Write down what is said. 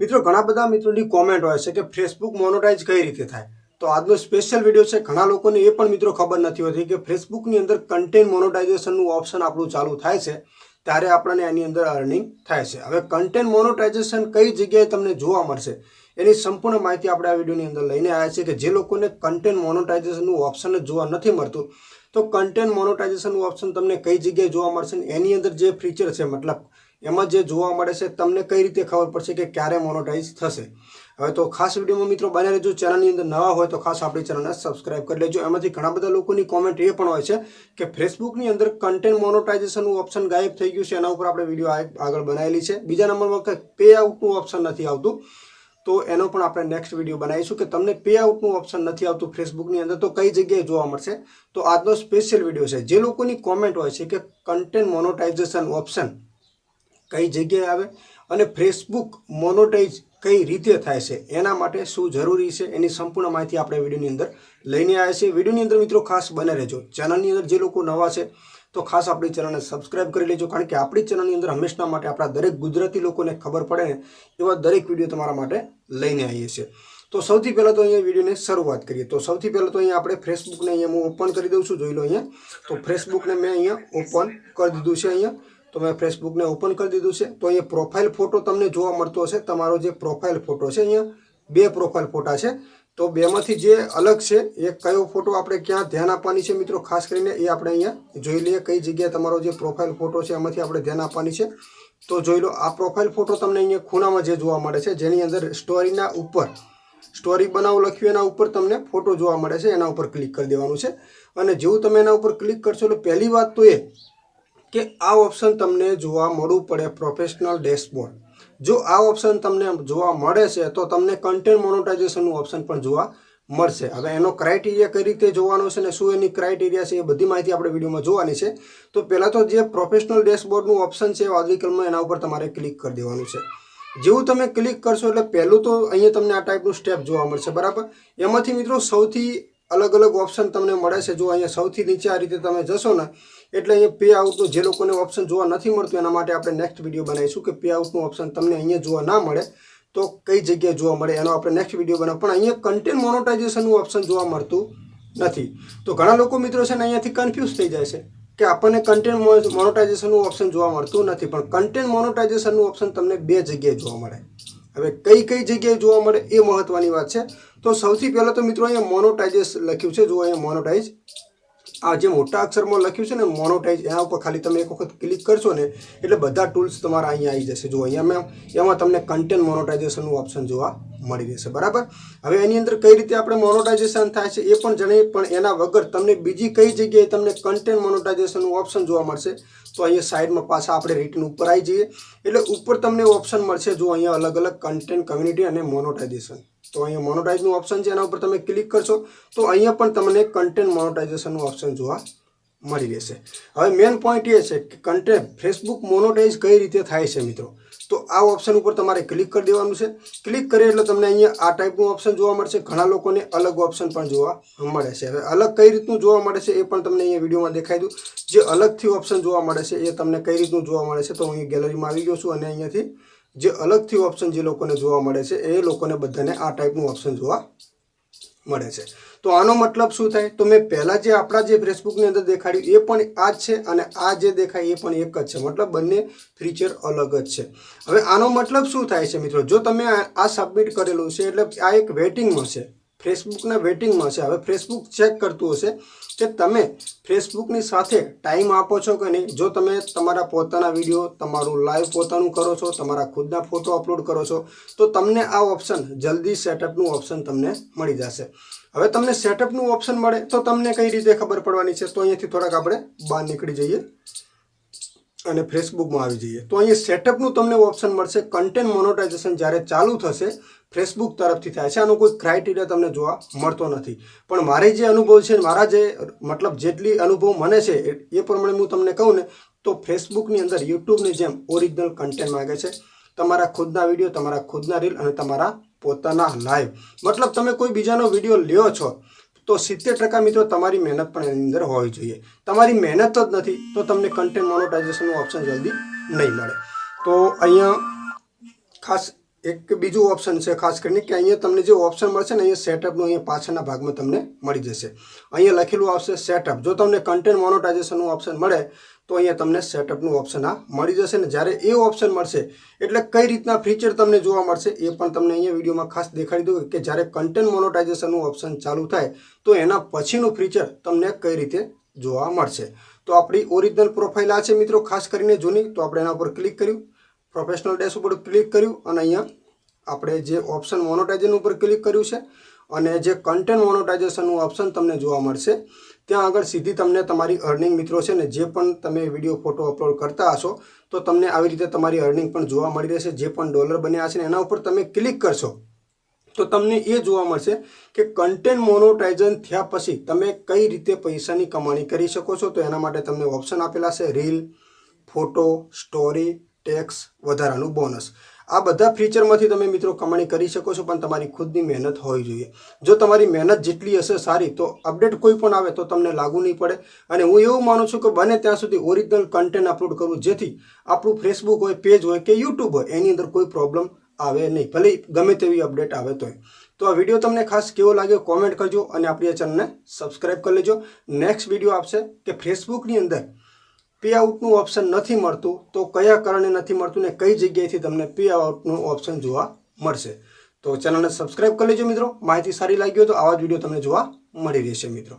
મિત્રો, ઘણા બધા મિત્રોની કોમેન્ટ હોય છે કે ફેસબુક મોનોટાઈઝ કઈ રીતે થાય? તો આજનો સ્પેશિયલ વીડિયો છે. ઘણા લોકોને એ પણ મિત્રો ખબર નથી હોતી કે ફેસબુકની અંદર કન્ટેન્ટ મોનોટાઇઝેશનનું ઓપ્શન આપણું ચાલુ થાય છે, ત્યારે આપણને એની અંદર અર્નિંગ થાય છે. હવે કન્ટેન્ટ મોનોટાઇઝેશન કઈ જગ્યાએ તમને જોવા મળશે, એની સંપૂર્ણ માહિતી આપણે આ વિડીયોની અંદર લઈને આવ્યા છે કે જે લોકોને કન્ટેન્ટ મોનોટાઇઝેશનનું ઓપ્શન જ જોવા નથી મળતું, તો કન્ટેન્ટ મોનોટાઇઝેશનનું ઓપ્શન તમને કઈ જગ્યાએ જોવા મળશે એની અંદર જે ફીચર છે, મતલબ એમાં જે જોવા મળે છે, તમને કઈ રીતે ખબર પડશે કે ક્યારે મોનોટાઇઝ થશે? હવે તો ખાસ વિડીયોમાં મિત્રો બને રહેજો. ચેનલની અંદર નવા હોય તો ખાસ આપણી ચેનલને સબસ્ક્રાઇબ કરી લેજો. એમાંથી ઘણા બધા લોકોની કોમેન્ટ એ પણ હોય છે કે ફેસબુકની અંદર કન્ટેન્ટ મોનોટાઇઝેશનનું ઓપ્શન ગાયબ થઈ ગયું છે. એના ઉપર આપણે વીડિયો આગળ બનાવેલી છે. બીજા નંબરમાં પે આઉટનું ઓપ્શન નથી આવતું. તો એનો પણ આપણે નેક્સ્ટ વીડિયો બનાવીશું કે તમને પે આઉટનું ઓપ્શન નથી આવતું ફેસબુકની અંદર તો કઈ જગ્યાએ જોવા મળશે? તો આજનો સ્પેશિયલ વીડિયો છે. જે લોકોની કોમેન્ટ હોય છે કે કન્ટેન્ટ મોનોટાઇઝેશન ઓપ્શન કઈ જગ્યાએ આવે અને ફેસબુક મોનોટાઈઝ કઈ રીતે થાય છે, એના માટે શું જરૂરી છે, એની સંપૂર્ણ માહિતી આપણે વિડીયોની અંદર લઈને આવ્યા છીએ. વિડીયોની અંદર મિત્રો ખાસ બને રહેજો. ચેનલની અંદર જે લોકો નવા છે, તો ખાસ આપણી ચેનલને સબસ્ક્રાઇબ કરી લેજો, કારણ કે આપણી ચેનલની અંદર હંમેશા માટે આપણા દરેક ગુજરાતી લોકોને ખબર પડે એવા દરેક વીડિયો તમારા માટે લઈને આવીએ છીએ. તો સૌથી પહેલાં તો અહીંયા વિડીયોને શરૂઆત કરીએ. તો સૌથી પહેલાં તો અહીંયા આપણે ફેસબુકને અહીંયા હું ઓપન કરી દઉં છું. જોઈ લો અહીંયા. તો ફેસબુકને મેં અહીંયા ઓપન કરી દીધું છે અહીંયા. તો મેં ફેસબુકને ઓપન કરી દીધું છે. તો અહીંયા પ્રોફાઇલ ફોટો તમને જોવા મળતો હશે. તમારો જે પ્રોફાઇલ ફોટો છે, અહીંયા બે પ્રોફાઇલ ફોટા છે. તો બેમાંથી જે અલગ છે, એ કયો ફોટો આપણે ક્યાં ધ્યાન આપવાની છે મિત્રો? ખાસ કરીને એ આપણે અહીંયા જોઈ લઈએ કઈ જગ્યાએ તમારો જે પ્રોફાઇલ ફોટો છે, એમાંથી આપણે ધ્યાન આપવાની છે. તો જોઈ લો, આ પ્રોફાઇલ ફોટો તમને અહીંયા ખૂણામાં જે જોવા મળે છે, જેની અંદર સ્ટોરીના ઉપર, સ્ટોરી બનાવો લખ્યું, એના ઉપર તમને ફોટો જોવા મળે છે. એના ઉપર ક્લિક કરી દેવાનું છે. અને જેવું તમે એના ઉપર ક્લિક કરશો એટલે પહેલી વાત તો એ કે આ ઓપ્શન તમને જોવા મળવું પડે પ્રોફેશનલ ડેશબોર્ડ જો આ ઓપ્શન તમને જોવા મળે છે, તો તમને કન્ટેન્ટ મોનોટાઇઝેશનનું ઓપ્શન પણ જોવા મળશે. હવે એનો ક્રાઇટેરિયા કઈ રીતે જોવાનો છે ને શું એની ક્રાઇટેરિયા છે એ બધી માહિતી આપણે વિડીયોમાં જોવાની છે. તો પહેલાં તો જે પ્રોફેશનલ ડેશબોર્ડનું ઓપ્શન છે વાદવિકલમાં એના ઉપર તમારે ક્લિક કરી દેવાનું છે. જેવું તમે ક્લિક કરશો એટલે પહેલું તો અહીંયા તમને આ ટાઈપનું સ્ટેપ જોવા મળશે, બરાબર? એમાંથી મિત્રો સૌથી અલગ અલગ ઓપ્શન તમને મળે છે. જો અહીંયા સૌથી નીચે આ રીતે તમે જશો ને, એટલે અહીંયા પે આઉટનું જે લોકોને ઓપ્શન જોવા નથી મળતું, એના માટે આપણે નેક્સ્ટ વીડિયો બનાવીશું કે પે આઉટનું ઓપ્શન તમને અહીંયા જોવા ના મળે, તો કઈ જગ્યાએ જોવા મળે, એનો આપણે નેક્સ્ટ વીડિયો બનાવ પણ અહીંયા કન્ટેન્ટ મોનોટાઇઝેશનનું ઓપ્શન જોવા મળતું નથી. તો ઘણા લોકો મિત્રો છે ને અહીંયાથી કન્ફ્યુઝ થઈ જાય છે કે આપણને કન્ટેન્ટ મોનોટાઇઝેશનનું ઓપ્શન જોવા મળતું નથી, પણ કન્ટેન્ટ મોનોટાઇઝેશનનું ઓપ્શન તમને બે જગ્યાએ જોવા મળે. હવે કઈ કઈ જગ્યાએ જોવા મળે એ મહત્વની વાત છે. તો સૌથી પહેલાં તો મિત્રો અહીંયા મોનોટાઇઝેશ લખ્યું છે. જો અહીંયા મોનોટાઇઝ આ જે મોટા અક્ષરમાં લખ્યું છે ને મોનોટાઇઝ એના ઉપર ખાલી તમે એક વખત ક્લિક કરશો ને, એટલે બધા ટૂલ્સ તમારા અહીંયા આવી જશે. જો અહીંયા એમાં તમને કન્ટેન્ટ મોનોટાઇઝેશનનું ઓપ્શન જોવા મળી રહેશે. બરાબર? હવે એની અંદર કઈ રીતે આપણે મોનોટાઇઝેશન થાય છે એ પણ જણાવીએ પણ એના વગર તમને બીજી કઈ જગ્યાએ તમને કન્ટેન્ટ મોનોટાઇઝેશનનું ઓપ્શન જોવા મળશે, તો અહીંયા સાઈડમાં પાછા આપણે રિટર્ન ઉપર આવી જઈએ. એટલે ઉપર તમને ઓપ્શન મળશે. જો અહીંયા અલગ અલગ કન્ટેન્ટ કમ્યુનિટી અને મોનોટાઇઝેશન તો અહીંયા મોનોટાઇઝનું ઓપ્શન છે, એના ઉપર તમે ક્લિક કરશો, તો અહીંયા પણ તમને કન્ટેન્ટ મોનોટાઇઝેશનનું ઓપ્શન જોવા મળી રહેશે. હવે મેઇન પોઈન્ટ એ છે કે કન્ટેન્ટ ફેસબુક મોનોટાઇઝ કઈ રીતે થાય છે મિત્રો? તો આ ઓપ્શન ઉપર તમારે ક્લિક કરી દેવાનું છે. ક્લિક કરીએ એટલે તમને અહીંયા આ ટાઈપનું ઓપ્શન જોવા મળશે. ઘણા લોકોને અલગ ઓપ્શન પણ જોવા મળે છે. હવે અલગ કઈ રીતનું જોવા મળે છે એ પણ તમને અહીંયા વિડીયોમાં દેખાઈ દઉં. જે અલગથી ઓપ્શન જોવા મળે છે એ તમને કઈ રીતનું જોવા મળે છે તો હું અહીંયા ગેલેરીમાં આવી ગયો છું અને અહીંયાથી જે અલગથી ઓપ્શન જે લોકોને જોવા મળે છે, એ લોકોને બધાને આ ટાઈપનું ઓપ્શન જોવા મળે છે. તો આનો મતલબ શું થાય? તો મેં પહેલાં જે આપણા જે ફેસબુકની અંદર દેખાડ્યું, એ પણ આ જ છે અને આ જે દેખાય, એ પણ એક જ છે. મતલબ બંને ફીચર અલગ જ છે. હવે આનો મતલબ શું થાય છે મિત્રો? જો તમે આ સબમિટ કરેલું છે, એટલે આ એક વેટિંગમાં છે. ફેસબુકના વેટિંગમાં છે. હવે ફેસબુક ચેક કરતું હશે કે તમે ફેસબુકની સાથે ટાઈમ આપો છો કે નહીં? જો તમે તમારા પોતાના વીડિયો, તમારું લાઈવ પોતાનું કરો છો, તમારા ખુદના ફોટો અપલોડ કરો છો, તો તમને આ ઓપ્શન, જલ્દી સેટઅપનું ઓપ્શન તમને મળી જશે. હવે તમને સેટઅપનું ઓપ્શન મળે તો તમને કઈ રીતે ખબર પડવાની છે? તો અહીંયાથી થોડાક આપણે બહાર નીકળી જઈએ. અને ફેસબુકમાં આવી જઈએ. તો અહીંયા સેટઅપનું તમને ઓપ્શન મળશે. કન્ટેન્ટ મોનોટાઇઝેશન જ્યારે ચાલુ થશે, ફેસબુક તરફથી થાય છે. આનો કોઈ ક્રાઇટેરિયા તમને જોવા મળતો નથી. પણ મારે જે અનુભવ છે, મારા જે મતલબ જેટલી અનુભવ મને છે, એ પ્રમાણે હું તમને કહું ને, તો ફેસબુકની અંદર યુટ્યુબની જેમ ઓરિજિનલ કન્ટેન્ટ માગે છે. તમારા ખુદના વીડિયો, તમારા ખુદના રીલ અને તમારા પોતાના લાઈવ. મતલબ તમે કોઈ બીજાનો વીડિયો લ્યો છો તો સિત્તેર ટકા મિત્રો તમારી મહેનત પણ એની અંદર હોવી જોઈએ. તમારી મહેનત જ નથી, તો તમને કન્ટેન્ટ મોનોટાઇઝેશનનું ઓપ્શન જલ્દી નહીં મળે. તો અહીંયા ખાસ એક બીજું ઓપ્શન છે, ખાસ કરીને કે અહીંયા તમને જે ઓપ્શન મળશે ને, અહીંયા સેટઅપનું અહીંયા પાછળના ભાગમાં તમને મળી જશે. અહીંયા લખેલું આવશે સેટઅપ જો તમને કન્ટેન્ટ મોનોટાઇઝેશનનું ઓપ્શન મળે તો અહીંયા તમને સેટઅપનું ઓપ્શન આ મળી જશે ને જ્યારે એ ઓપ્શન મળશે, એટલે કઈ રીતના ફીચર તમને જોવા મળશે એ પણ તમને અહીંયા વિડીયોમાં ખાસ દેખાડી દઉં કે જ્યારે કન્ટેન્ટ મોનોટાઇઝેશનનું ઓપ્શન ચાલુ થાય, તો એના પછીનું ફીચર તમને કઈ રીતે જોવા મળશે. તો આપણી ઓરિજિનલ પ્રોફાઇલ આ છે મિત્રો, ખાસ કરીને જૂની, તો આપણે એના ઉપર ક્લિક કર્યું પ્રોફેશનલ ડેશ ઉપર ક્લિક કર્યું, અને અહીંયા આપણે જે ઓપ્શન મોનોટાઇઝેશન ઉપર ક્લિક કર્યું છે અને જે કન્ટેન્ટ મોનોટાઇઝેશનનું ઓપ્શન તમને જોવા મળશે, ત્યાં આગળ સીધી તમને તમારી અર્નિંગ મિત્રો છે ને, જે પણ તમે વીડિયો ફોટો અપલોડ કરતા હશો, તો તમને આવી રીતે તમારી અર્નિંગ પણ જોવા મળી રહેશે, જે પણ ડોલર બન્યા હશે ને, એના ઉપર તમે ક્લિક કરશો, તો તમને એ જોવા મળશે કે કન્ટેન્ટ મોનોટાઇઝન થયા પછી તમે કઈ રીતે પૈસાની કમાણી કરી શકો છો, તો એના માટે તમને ઓપ્શન આપેલા છે રીલ ફોટો સ્ટોરી ટેક્સ વધારાનું બોનસ આ બધા ફીચરમાંથી તમે મિત્રો કમાણી કરી શકો છો, પણ તમારી ખુદની મહેનત હોવી જોઈએ. જો તમારી મહેનત જેટલી હશે સારી, તો અપડેટ કોઈ પણ આવે તો તમને લાગુ નહીં પડે. અને હું એવું માનું છું કે બને ત્યાં સુધી ઓરિજિનલ કન્ટેન્ટ અપલોડ કરવું, જેથી આપણું ફેસબુક હોય પેજ હોય કે યુટ્યુબ હોય, એની અંદર કોઈ પ્રોબ્લેમ આવે નહીં, ભલે ગમે તેવી અપડેટ આવે તોય. તો આ વીડિયો તમને ખાસ કેવો લાગ્યો કોમેન્ટ કરજો અને આપણી આ ચેનલને સબસ્ક્રાઈબ કરી લેજો. નેક્સ્ટ વીડિયો આપશે કે ફેસબુકની અંદર પે આઉટનું ઓપ્શન નથી મળતું, તો કયા કારણે નથી મળતું ને કઈ જગ્યાએથી તમને પે આઉટનું ઓપ્શન જોવા મળશે? તો ચેનલને સબસ્ક્રાઈબ કરી લેજો મિત્રો. માહિતી સારી લાગી હોય તો આવા જ વીડિયો તમને જોવા મળી રહેશે મિત્રો.